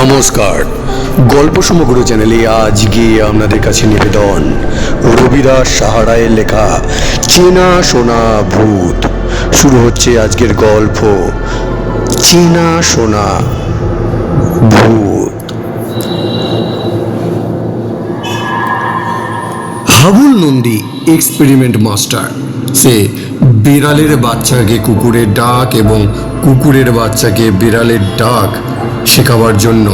নমস্কার। গল্প সমগ্র চ্যানেলে আজকে আপনাদের কাছে নিবেদন। রবিদাস সাহারায়ের লেখা, চেনা সোনা ভূত। শুরু হচ্ছে আজকের গল্প, চেনা সোনা ভূত। Habul Nandi, experiment master. সে বিড়ালের বাচ্চাকে কুকুরের ডাক এবং কুকুরের বাচ্চাকে বিড়ালের ডাক শেখাবার জন্য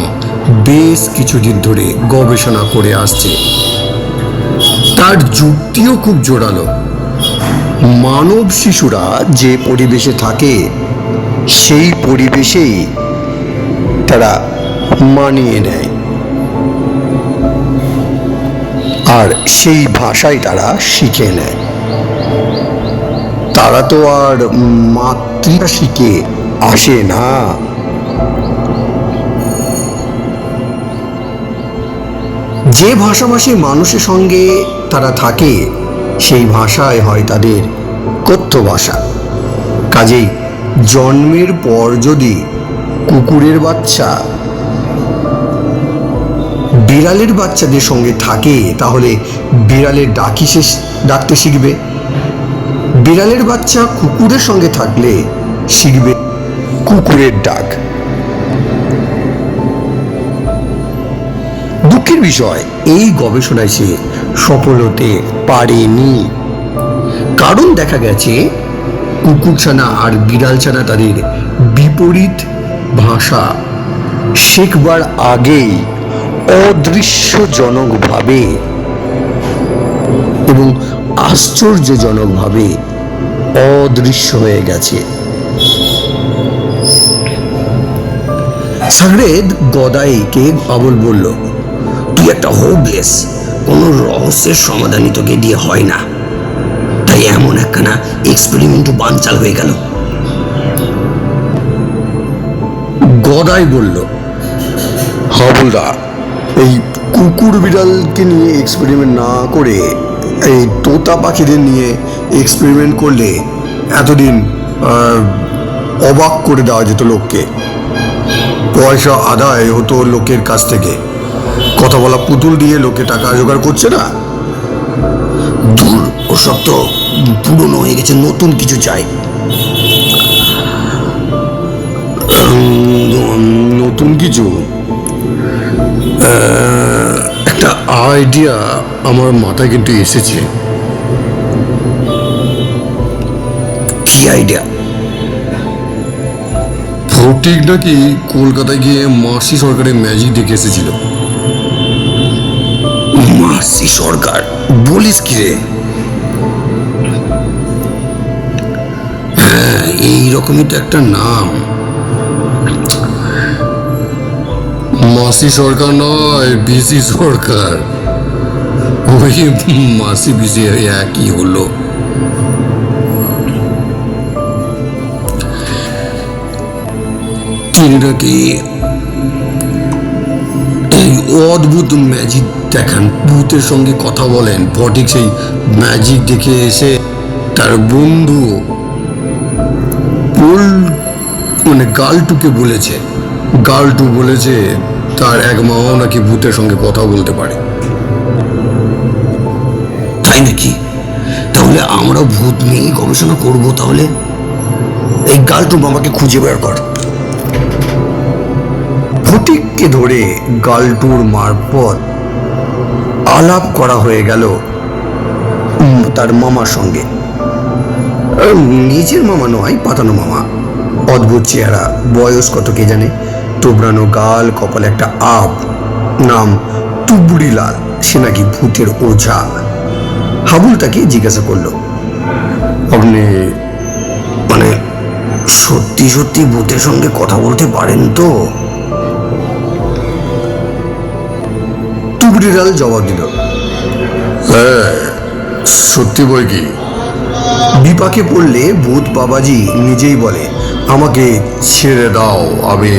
বেশ কিছুদিন ধরে গবেষণা করে আসছে। তার যুক্তিও খুব জোরালো। মানব শিশুরা যে পরিবেশে থাকে, সেই পরিবেশেই তারা মানিয়ে নেয়। আর সেই ভাষাই তারা শিখে নেয়। তারা তো আর মাতৃভাষা শিখে আসে না। যে ভাষাভাষী মানুষের সঙ্গে তারা থাকে, সেই ভাষায় হয় তাদের কথ্য ভাষা। কাজেই জন্মের পর যদি কুকুরের বাচ্চা বিড়ালের বাচ্চাদের সঙ্গে থাকে, তাহলে বিড়ালের ডাকি সে, ডাকতে শিখবে। বিড়ালের বাচ্চা কুকুরের সঙ্গে থাকলে শিখবে কুকুরের ডাক। দুঃখের বিষয়, এই গবেষণায় সে সফল হতে পারেনি। কারণ দেখা গেছে, কুকুরছানা আর বিড়ালছানা তাদের বিপরীত ভাষা শেখবার আগেই অদৃশ্যজনকভাবে এবং আশ্চর্যজনকভাবে অদৃশ্য হয়ে গেছে। সাগরেদ গদাইকে আবুল বলল তুই একটা হোপলেস কোনো রহস্যের সমাধানই তোকে দিয়ে হয় না। তাই এমন একখানা এক্সপেরিমেন্টও বানচাল হয়ে গেল। গদাই বলল হাবুলদা এই কুকুর বিড়ালকে নিয়ে এক্সপেরিমেন্ট না করে, এই তোতা পাখিদের নিয়ে এক্সপেরিমেন্ট করলে এতদিন অবাক করে দেওয়া যেত লোককে। পয়সা আদায় হতো লোকের কাছ থেকে। কথা বলা পুতুল দিয়ে লোকে টাকা জোগাড় করছে না? দূর ওসব তো পুরনো হয়ে গেছে, নতুন কিছু চাই। নতুন কিছু? একটা আইডিয়া আমার মাথায় কিন্তু এসেছে। কি আইডিয়া ফটিক নাকি কলকাতায় গিয়ে মাসি সরকারের ম্যাজিক দেখে এসেছিল। মাসি সরকার। বলিস কি রে? হ্যাঁ এইরকমই তো একটা নাম। মাসি সরকার নয়, বিসি সরকার। ওই মাসি বিসি একই হলো। তিনি নাকি এই অদ্ভুত ম্যাজিক দেখান। ভূতের সঙ্গে কথা বলেন। ফটিক সেই ম্যাজিক দেখে এসে তার বন্ধু পোল মানে গালটুকে বলেছে। গালটু বলেছে, তার এক মামাও নাকি ভূতের সঙ্গে কথা বলতে পারে। তাই নাকি? তাহলে আমরা ভূত নিয়ে গবেষণা করব তাহলে? এই গালটু মামাকে খুঁজে বের কর। ফটিককে ধরে গালটুর মারফত আলাপ করা হয়ে গেল তার মামার সঙ্গে। নিজের মামা নয়, পাতানো মামা। অদ্ভুত চেহারা, বয়স কত কে জানে? তোবড়ানো গাল, কপালে একটা আপ নাম তুবড়ি লাল, সে নাকি ভূতের ওঝা। হাবুল তাকে জিজ্ঞাসা করল, আপনি মানে সত্যি সত্যি ভূতের সঙ্গে কথা বলতে পারেন তো? তুবড়িলাল জবাব দিল হ্যাঁ সত্যি বই কি? বিপাকে পড়লে ভূত বাবাজি নিজেই বলে আমাকে ছেড়ে দাও আমি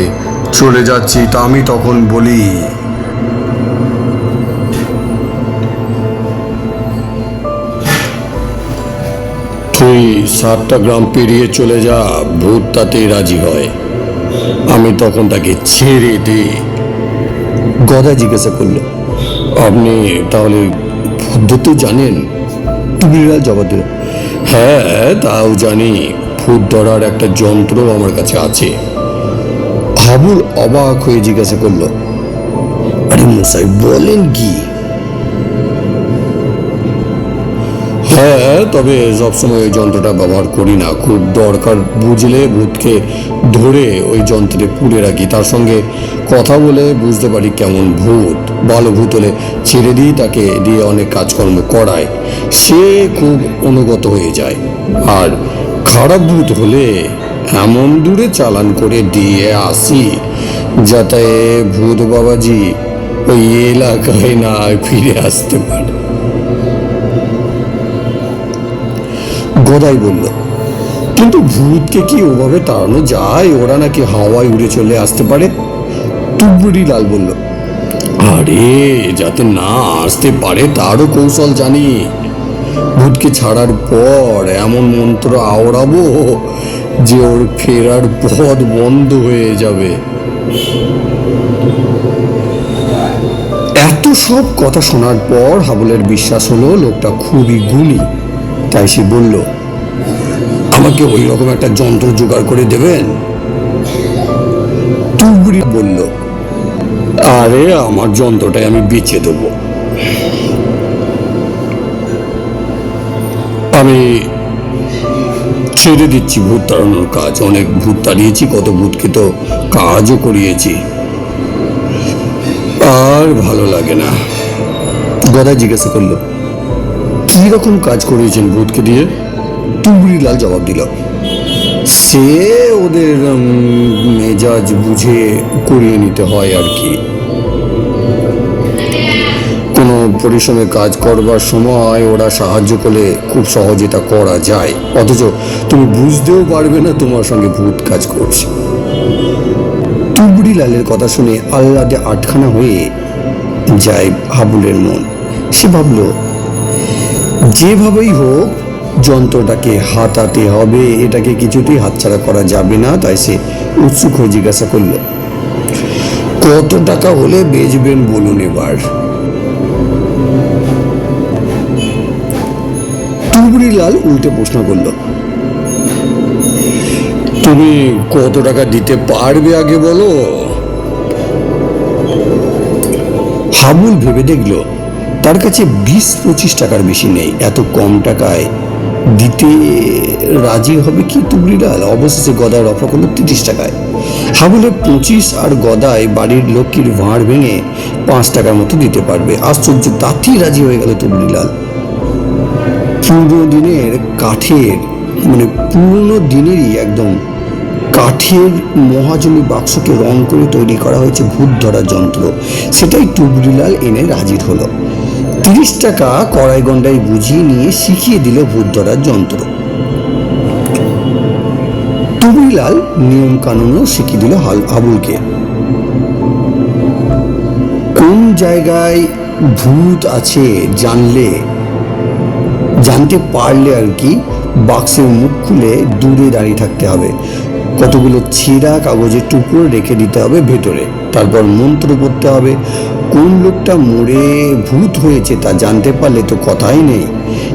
চলে যাচ্ছি তা আমি তখন বলি। তুই সাতটা গ্রাম পেরিয়ে চলে যা ভূত তাতেই রাজি হয়। আমি তখন তাকে ছেড়ে দিই গদা জিজ্ঞাসা করল আপনি তাহলে পদ্ধতি জানেন। টুবিরা জবাব দিল হ্যাঁ তাও জানি। ফুট ধরার একটা যন্ত্র আমার কাছে আছে। হাবুল অবাক হয়ে জিজ্ঞাসা করল, আরে মশাই বলেন কি? হ্যাঁ তবে সবসময় ওই যন্ত্রটা ব্যবহার করি না। খুব দরকার বুঝলে ভূতকে ধরে ওই যন্ত্রে পুড়ে রাখি। তার সঙ্গে কথা বলে বুঝতে পারি কেমন ভূত। ভালো ভূত হলে ছেড়ে দিই, তাকে দিয়ে অনেক কাজকর্ম করায় সে খুব অনুগত হয়ে যায়। আর খারাপ ভূত হলে এমন দূরে চালান করে দিয়ে আসি, যাতে ভূত বাবাজি ওই এলাকায় না ফিরে আসতে পারে। গদাই বলল, কিন্তু ভূতকে কি ওভাবে তাড়ানো যায়? ওরা নাকি হাওয়ায় উড়ে চলে আসতে পারে? টুকবুড়ি লাল বলল, আরে, যাতে না আসতে পারে, তারও কৌশল জানি। ভূতকে ছাড়ার পর এমন মন্ত্র আওড়াবো যে ওর ফেরার পথ বন্ধ হয়ে যাবে। এত সব কথা শোনার পর হাবুলের বিশ্বাস হলো লোকটা খুবই গুণী। তাই সে বলল আমাকে ওই রকম একটা যন্ত্র জোগাড় করে দেবেন? টুবড়ি বলল, আরে, আমার যন্ত্রটাই আমি বেচে দেবো। আমি ছেড়ে দিচ্ছি ভূত তাড়ানোর কাজ। অনেক ভূত তাড়িয়েছি, কত ভূতকে তো কাজও করিয়েছি। আর ভালো লাগে না। গদা জিজ্ঞাসা করল, কি রকম কাজ করিয়েছেন ভূতকে দিয়ে? টুবড়ি লাল জবাব দিল। সে ওদের মেজাজ বুঝে করিয়ে নিতে হয় আর কি। কোনো পরিশ্রমে কাজ করবার সময় ওরা সাহায্য করলে খুব সহজে তা করা যায়। অথচ তুমি বুঝতেও পারবে না তোমার সঙ্গে ভূত কাজ করছে। টুবড়ি লালের কথা শুনে আল্লাদে আটখানা হয়ে যায় হাবুলের মন। সে ভাবলো, যেভাবেই হোক যন্ত্রটাকে হাতাতে হবে, এটাকে কিছুতেই হাতছাড়া করা যাবে না, তাই সে উৎসুক হয়ে জিজ্ঞাসা করল। কত টাকা হলে বেচবেন বলুন এবার? টুবড়ি লাল উল্টে প্রশ্ন করল, তুমি কত টাকা দিতে পারবে আগে বলো? হাবুল ভেবে দেখল, তার কাছে বিশ পঁচিশ টাকার বেশি নেই, এত কম টাকায় দিতে রাজি হবে কি তুবড়িলাল অবশেষে গদায় রফা করল তিরিশ টাকায়। হাবুলে পঁচিশ আর গদায় বাড়ির লক্ষ্মীর ভাঁড় ভেঙে পাঁচ টাকার মতো দিতে পারবে। আশ্চর্য, তাতেই রাজি হয়ে গেল তুবড়িলাল পুরনো দিনের কাঠের মানে পুরনো দিনেরই একদম কাঠের মহাজনী বাক্সকে রং করে তৈরি করা হয়েছে ভূত ধরার যন্ত্র। সেটাই টুবরিলাল এনে হাজির হলো। তিরিশ টাকা কড়াই গন্ডায় বুঝিয়ে নিয়ে শিখিয়ে দিল ভূত ধরার যন্ত্র। টুবরিলাল নিয়ম কানুনও শিখিয়ে দিল হাল, হাবুলকে। কোন জায়গায় ভূত আছে জানলে, জানতে পারলে আর কি, বাক্সের মুখ খুলে দূরে দাঁড়িয়ে থাকতে হবে। কতগুলো ছেঁড়া কাগজের টুকরো রেখে দিতে হবে ভেতরে। তারপর মন্ত্র পড়তে হবে। কোন লোকটা মরে ভূত হয়েছে তা জানতে পারলে তো কথাই নেই।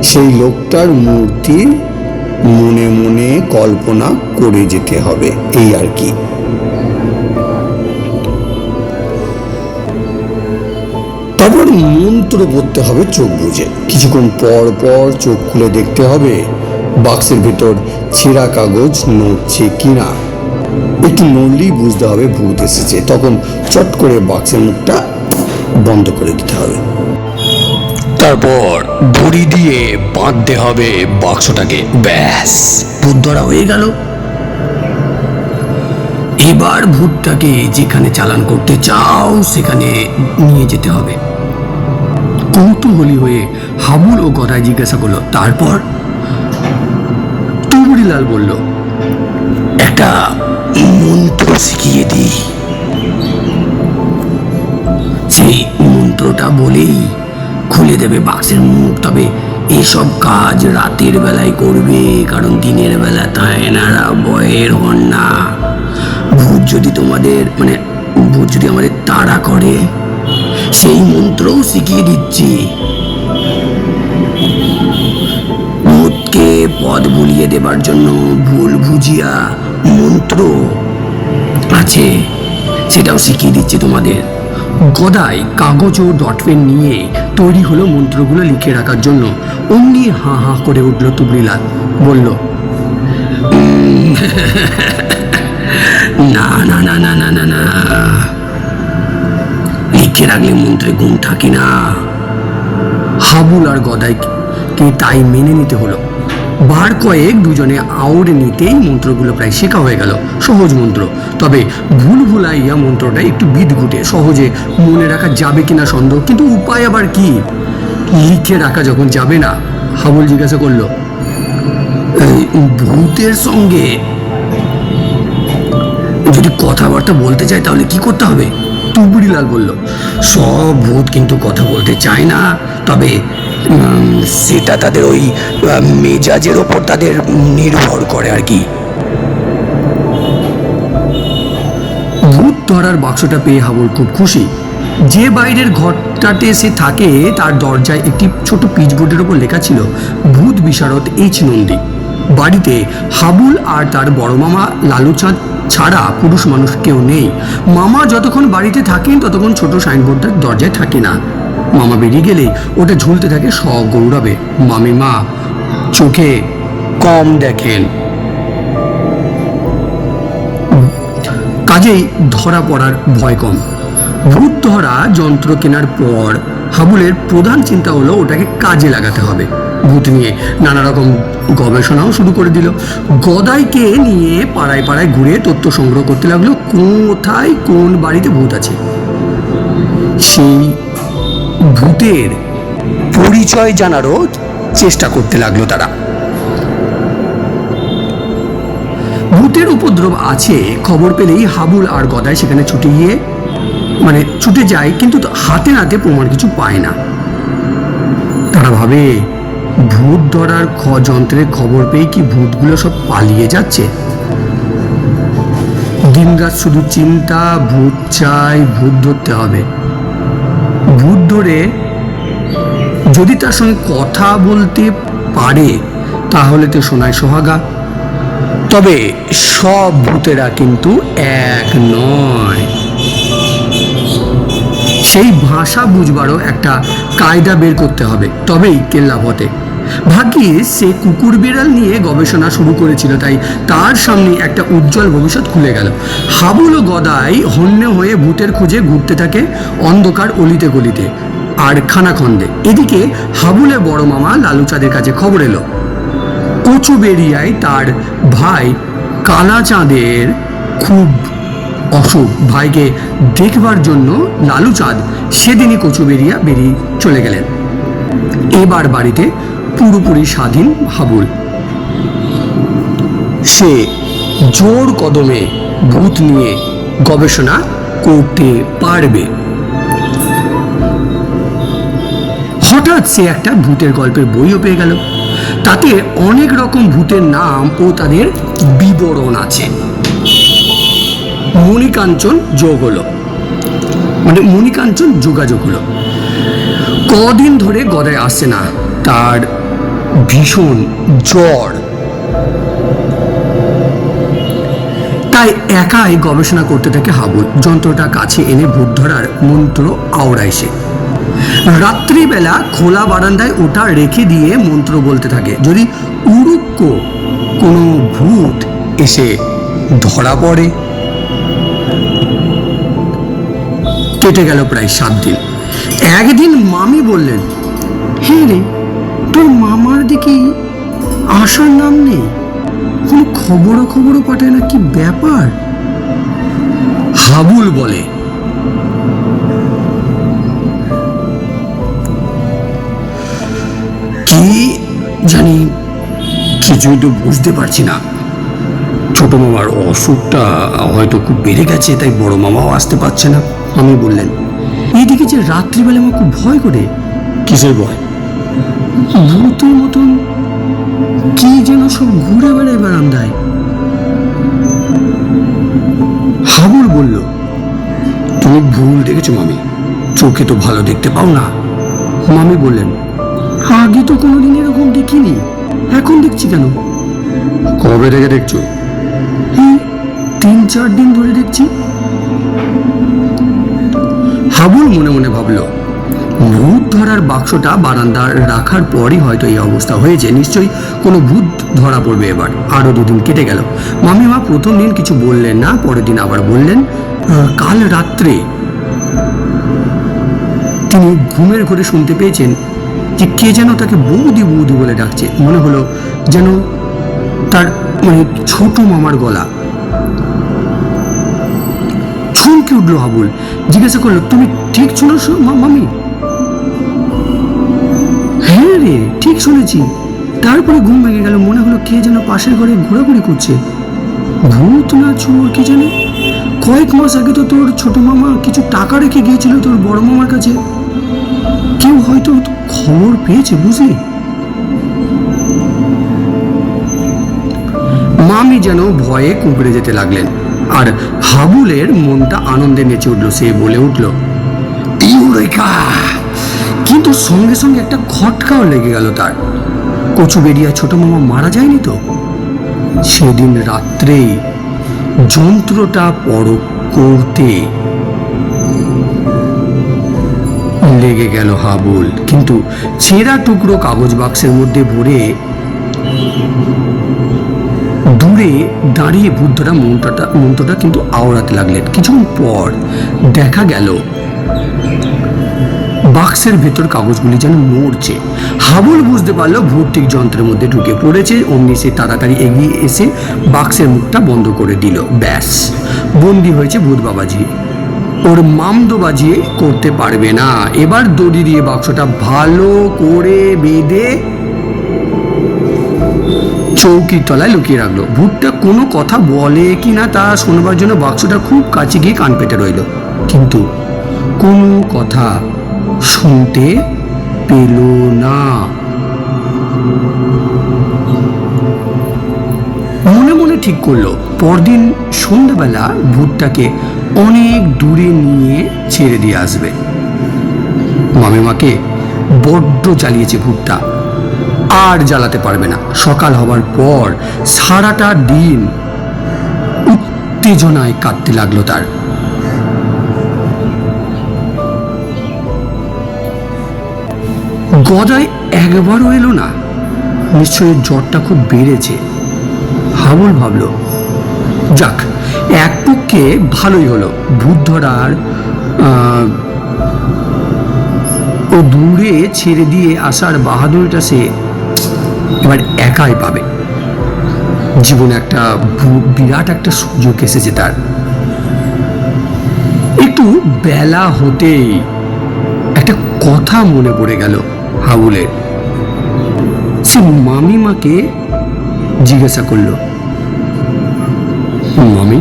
সেই লোকটার মূর্তি মনে মনে কল্পনা করে যেতে হবে, এই আর কি। তারপর মন্ত্র পড়তে হবে চোখ বুঝে। কিছুক্ষণ পর পর চোখ খুলে দেখতে হবে, বাক্সের ভেতর ছেঁড়া কাগজ নড়ছে কিনা। একটু নড়লেই বুঝতে হবে ভূত এসেছে। তখন চট করে বাক্সের মুখটা বন্ধ করে দিতে হবে। তারপর দড়ি দিয়ে বাঁধতে হবে বাক্সটাকে। ব্যাস। ভূত ধরা হয়ে গেল। এবার ভূতটাকে যেখানে চালান করতে চাও সেখানে নিয়ে যেতে হবে। কৌতূহলী হয়ে হাবুল ও গদায় জিজ্ঞাসা করল তারপর? টুবড়িলাল বলল একটা মন্ত্র শিখিয়ে দিই। মন্ত্রটা বলেই খুলে দেবে বাক্সের মুখ। তবে এসব কাজ রাতের বেলায় করবে, কারণ দিনের বেলা তাই এনারা বয়ের হন না। ভূত যদি তোমাদের মানে ভূত যদি আমাদের তাড়া করে, সেই মন্ত্রও শিখিয়ে দিচ্ছি। ভূতকে পদ ভুলিয়ে দেবার জন্য ভুল ভুজিয়া মন্ত্র আছে, সেটাও শিখিয়ে দিচ্ছি তোমাদের। গদাই কাগজ ও ডটপেন নিয়ে তৈরি হলো মন্ত্রগুলো লিখে রাখার জন্য। অমনি হাঁ হাঁ করে উঠল তুবড়িলাল, বলল, না না না না না না না। লিখে রাখলে মন্ত্রে গুণ থাকে না। হাবুল আর গদাইকে তাই মেনে নিতে হলো। বার কয়েক দুজনে আউড়ে নিতেই মন্ত্রগুলো প্রায় শেখা হয়ে গেল, সহজ মন্ত্র। তবে ভুল ভুলাইয়া মন্ত্রটা একটু বিদঘুটে, সহজে মনে রাখা যাবে কিনা সন্দেহ, কিন্তু উপায় আবার কি? লিখে রাখা যখন যাবে না, হাবুল জিজ্ঞাসা করল, "এই ভূতের সঙ্গে যদি কথাবার্তা বলতে চায় তাহলে কি করতে হবে? তুবড়িলাল বলল, সব ভূত কিন্তু কথা বলতে চায় না, তবে সেটা তাদের ওই মেজাজের ওপর তাদের নির্ভর করে আর কি। ভূত ধরার বাক্সটা পেয়ে হাবুল খুব খুশি। যে বাইরের ঘরটাতে সে থাকে, তার দরজায় একটি ছোট পিচবোর্ডের ওপর লেখা ছিল, ভূত বিশারদ এইচ নন্দী। বাড়িতে হাবুল আর তার বড় মামা লালুচাঁদ ছাড়া পুরুষ মানুষ কেউ নেই। মামা যতক্ষণ বাড়িতে থাকেন, ততক্ষণ ছোট সাইনবোর্ডটার দরজায় থাকে না। মামা বেরিয়ে গেলেই ওটা ঝুলতে থাকে সগৌরবে মামিমা চোখে কম দেখেন। কাজেই ধরা পড়ার ভয় কম। ভূত ধরা যন্ত্র কেনার পর হাবুলের প্রধান চিন্তা হলো ওটাকে কাজে লাগাতে হবে। ভূত নিয়ে নানা রকম গবেষণাও শুরু করে দিল। গদাইকে নিয়ে পাড়ায় পাড়ায় ঘুরে তথ্য সংগ্রহ করতে লাগল, কোথায় কোন বাড়িতে ভূত আছে? সেই ভূতের পরিচয় জানারও চেষ্টা করতে লাগল তারা। ভূতের উপদ্রব আছে, খবর পেলেই হাবুল আর গদায় সেখানে ছুটে গিয়ে মানে ছুটে যায়, কিন্তু হাতে নাতে প্রমাণ কিছু পায় না। তারা ভাবে, ভূত ধরার খ যন্ত্রের খবর পেয়ে কি ভূতগুলো সব পালিয়ে যাচ্ছে? দিনরাত শুধু চিন্তা, ভূত চাই ভূত ধরতে হবে। ভূত ধরে যদি তার সঙ্গে কথা বলতে পারে, তাহলে তো শোনায় সোহাগা। তবে সব ভূতেরা কিন্তু এক নয়। সেই ভাষা বুঝবারও একটা কায়দা বের করতে হবে, তবেই কেল্লা পথে। ভাগ্যিস সে কুকুর বিড়াল নিয়ে গবেষণা শুরু করেছিল, তাই তার সামনে একটা উজ্জ্বল ভবিষ্যৎ খুলে গেল। হাবুল ও গদাই হন্যে হয়ে ভূতের খুঁজে ঘুরতে থাকে অন্ধকার অলিতে গলিতে আর খানাখন্দে। এদিকে হাবুলের বড় মামা লালুচাঁদের কাছে খবর এলো। কচুবেরিয়ায় তার ভাই কালাচাঁদের খুব অসুখ। ভাইকে দেখবার জন্য লালুচাঁদ সেদিনই কচুবেরিয়া বেরিয়ে চলে গেলেন। এবার বাড়িতে পুরোপুরি স্বাধীন হাবুল। সে জোর কদমে ভূত নিয়ে গবেষণা করতে পারবে। হঠাৎ সে একটা ভূতের গল্পের বইও পেয়ে গেল। তাতে অনেক রকম ভূতের নাম ও তাদের বিবরণ আছে। মণিকাঞ্চন যোগ হলো। মানে মণিকাঞ্চন যোগাযোগ হলো। কদিন ধরে গদায় আসছে না তার ভীষণ জ্বর। তাই একাই গবেষণা করতে থাকে হাবুল। যন্ত্রটা কাছে এনে ভূত ধরার মন্ত্র আওড়ায় সে। রাত্রিবেলা খোলা বারান্দায় ওটা রেখে দিয়ে মন্ত্র বলতে থাকে। যদি উড়ুক্ক কোনো ভূত এসে ধরা পড়ে কেটে গেল প্রায় সাত দিন। একদিন মামি বললেন হ্যাঁ রে তোর মামার দিকে আসার নাম নেই? কোনো খবরও খবরও পাঠায় না, কি ব্যাপার? হাবুল বলে। কি জানি কিছুই তো বুঝতে পারছি না। ছোট মামার অসুখটা হয়তো খুব বেড়ে গেছে, তাই বড় মামাও আসতে পারছে না, আমি বললেন। এইদিকে যে রাত্রিবেলা আমার খুব ভয় করে। কিসের ভয়? ভূতের মতন কি যেন সব ঘুরে বেড়ায় বারান্দায়। হাবুল বলল, তুমি ভুল দেখেছ, মামি। চোখে তো ভালো দেখতে পাও না। মামি বললেন, আগে তো কোনোদিন এরকম দেখিনি। এখন দেখছি কেন? কবে থেকে দেখছ? তিন, চার দিন ধরে দেখছি। হাবুল মনে মনে ভাবলো ভূত ধরার বাক্সটা বারান্দার রাখার পরই হয়তো এই অবস্থা হয়েছে। নিশ্চয়ই কোনো ভূত ধরা পড়বে এবার। আরও দুদিন কেটে গেল। মামিমা প্রথম দিন কিছু বললেন না, পরের দিন আবার বললেন কাল রাত্রে তিনি ঘুমের ঘরে শুনতে পেয়েছেন যে কে যেন তাকে বৌদি বৌদি বলে ডাকছে। মনে হলো যেন তার মানে ছোট মামার গলা। চমকে উঠল হাবুল। জিজ্ঞাসা করল, তুমি ঠিক মা- মামি? রে, ঠিক শুনেছি। তারপরে ঘুম ভেঙে গেল, মনে হলো কে যেন পাশের ঘরে ঘোরাঘুরি করছে। ভূত না চোর, কে জানে? কয়েক মাস আগে তো তোর ছোট মামা কিছু টাকা রেখে গিয়েছিল তোর বড় মামার কাছে। কেউ হয়তো খবর পেয়েছে, বুঝলি? মামি যেন ভয়ে কুঁকড়ে যেতে লাগলেন, আর হাবুলের মনটা আনন্দে নেচে উঠল, সে বলে উঠল ইউরেকা কিন্তু সঙ্গে সঙ্গে একটা খটকাও লেগে গেল তার। কচু বেরিয়া ছোট মামা মারা যায়নি তো? সেদিন রাত্রেই যন্ত্রটা পরক করতে লেগে গেল হাবুল। কিন্তু ছেঁড়া টুকরো কাগজ বাক্সের মধ্যে ভরে দূরে দাঁড়িয়ে বুদ্ধরা মন্ত্রটা মন্ত্রটা কিন্তু আওড়াতে লাগলেন। কিছুক্ষণ পর দেখা গেল বাক্সের ভেতর কাগজগুলি যেন নড়ছে। হাবুল বুঝতে পারল ভৌতিক যন্ত্রের মধ্যে ঢুকে পড়েছে, অমনি সে তাড়াতাড়ি এগিয়ে এসে বাক্সের মুখটা বন্ধ করে দিল। ব্যাস, বন্দি হয়েছে ভূত বাবাজি। ওর মামদো বাজিয়ে করতে পারবে না। এবার দড়ি দিয়ে বাক্সটা ভালো করে বেঁধে চৌকির তলায় লুকিয়ে রাখল। ভূতটা কোনো কথা বলে কি না তা শোনবার জন্য বাক্সটা খুব কাছে গিয়ে কান পেতে রইল। কিন্তু কোনো কথা শুনতে পেল না। মনে মনে ঠিক করল, পরদিন সন্ধ্যাবেলা ভূতটাকে অনেক দূরে নিয়ে ছেড়ে দিয়ে আসবে। মামিমাকে বড্ড জ্বালিয়েছে ভূতটা। আর জ্বালাতে পারবে না। সকাল হবার পর সারাটা দিন উত্তেজনায় কাটতে লাগল তার। গদায় একবারও এলো না। নিশ্চয়ই জ্বরটা খুব বেড়েছে। হাবুল ভাবলো, যাক, এক পক্ষে ভালোই হলো। ভূত ধরার ও দূরে ছেড়ে দিয়ে আসার বাহাদুরিটা সে এবার একাই পাবে। জীবনে একটা বিরাট একটা সুযোগ এসেছে তার। একটু বেলা হতেই একটা কথা মনে পড়ে গেল হাবুলের সে মামিমাকে জিজ্ঞাসা করল, মামি,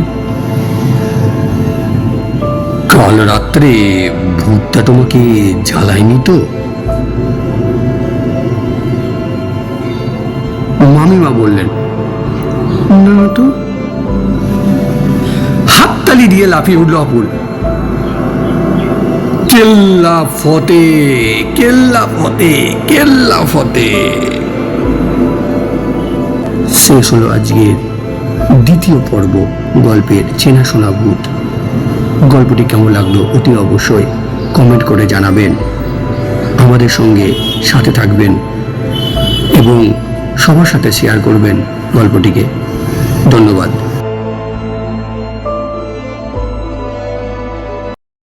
কাল রাত্রে ভূতটা তোমাকে জ্বালায়নি তো? মামিমা বললেন, না তো। হাততালি দিয়ে লাফিয়ে উঠল অপুর কেল্লা ফতে কেল্লা ফতে কেল্লা ফতে। শেষ হলো আজকের দ্বিতীয় পর্ব গল্পের চেনাশোনা ভূত। গল্পটি কেমন লাগল অতি অবশ্যই কমেন্ট করে জানাবেন। আমাদের সঙ্গে সাথে থাকবেন এবং সবার সাথে শেয়ার করবেন গল্পটিকে। ধন্যবাদ।